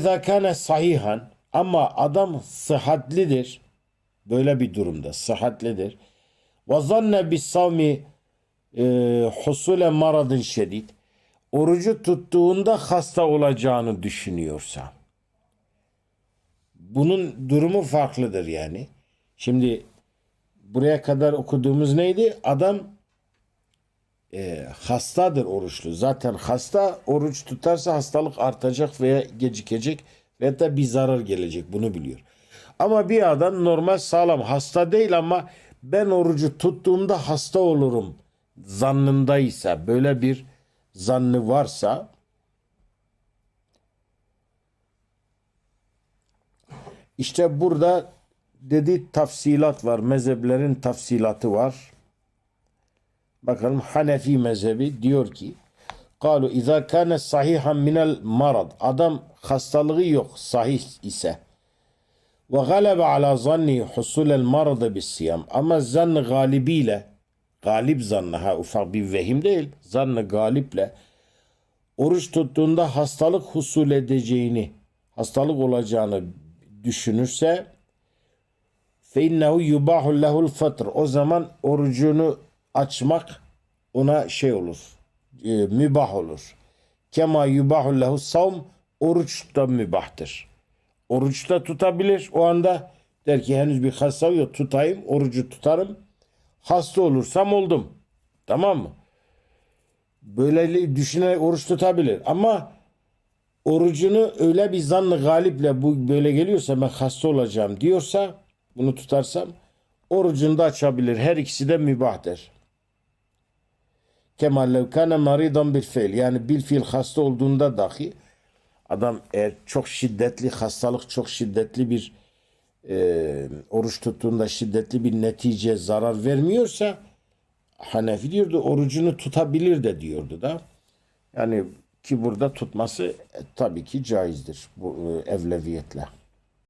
zakane sahihan ama adam sıhhatlidir. Böyle bir durumda sıhhatlidir. Ve zanne bis savmi husule maradın şedid. Orucu tuttuğunda hasta olacağını düşünüyorsa. Bunun durumu farklıdır yani. Şimdi buraya kadar okuduğumuz neydi? Adam e, hastadır oruçlu. Zaten hasta oruç tutarsa hastalık artacak veya gecikecek veya da bir zarar gelecek. Bunu biliyor. Ama bir adam normal sağlam hasta değil ama ben orucu tuttuğumda hasta olurum zannındaysa böyle bir zannı varsa işte burada dedi tafsilat var. Mezheplerin tafsilatı var. Bakalım Hanefi mezhebi diyor ki Kalu izâ kâne sahihan minel marad. Adam hastalığı yok sahih ise. Ve galebe ala zanni husulel marada bis siyam. Ama zann galibiyle galip zannı ha ufak bir vehim değil. Zannı galiple oruç tuttuğunda hastalık husul edeceğini, hastalık olacağını düşünürse fe innehu yubahu lehul fatr. O zaman orucunu açmak ona şey olur e, mübah olur. Kema yubahu lehu savm oruç mübahtır. Oruç da tutabilir o anda der ki henüz bir hastalık yok tutayım orucu tutarım. Hasta olursam oldum. Tamam mı? Böyle düşünerek oruç tutabilir ama orucunu öyle bir zannı galiple bu böyle geliyorsa ben hasta olacağım diyorsa bunu tutarsam orucunu da açabilir. Her ikisi de mübahtır. Kemal lev kana maridan bil fiil. Yani bil fiil hasta olduğunda dahi adam eğer çok şiddetli hastalık çok şiddetli bir e, oruç tuttuğunda şiddetli bir netice zarar vermiyorsa Hanefi diyordu orucunu tutabilir de diyordu da. Yani ki burada tutması e, tabii ki caizdir bu e, evleviyetle.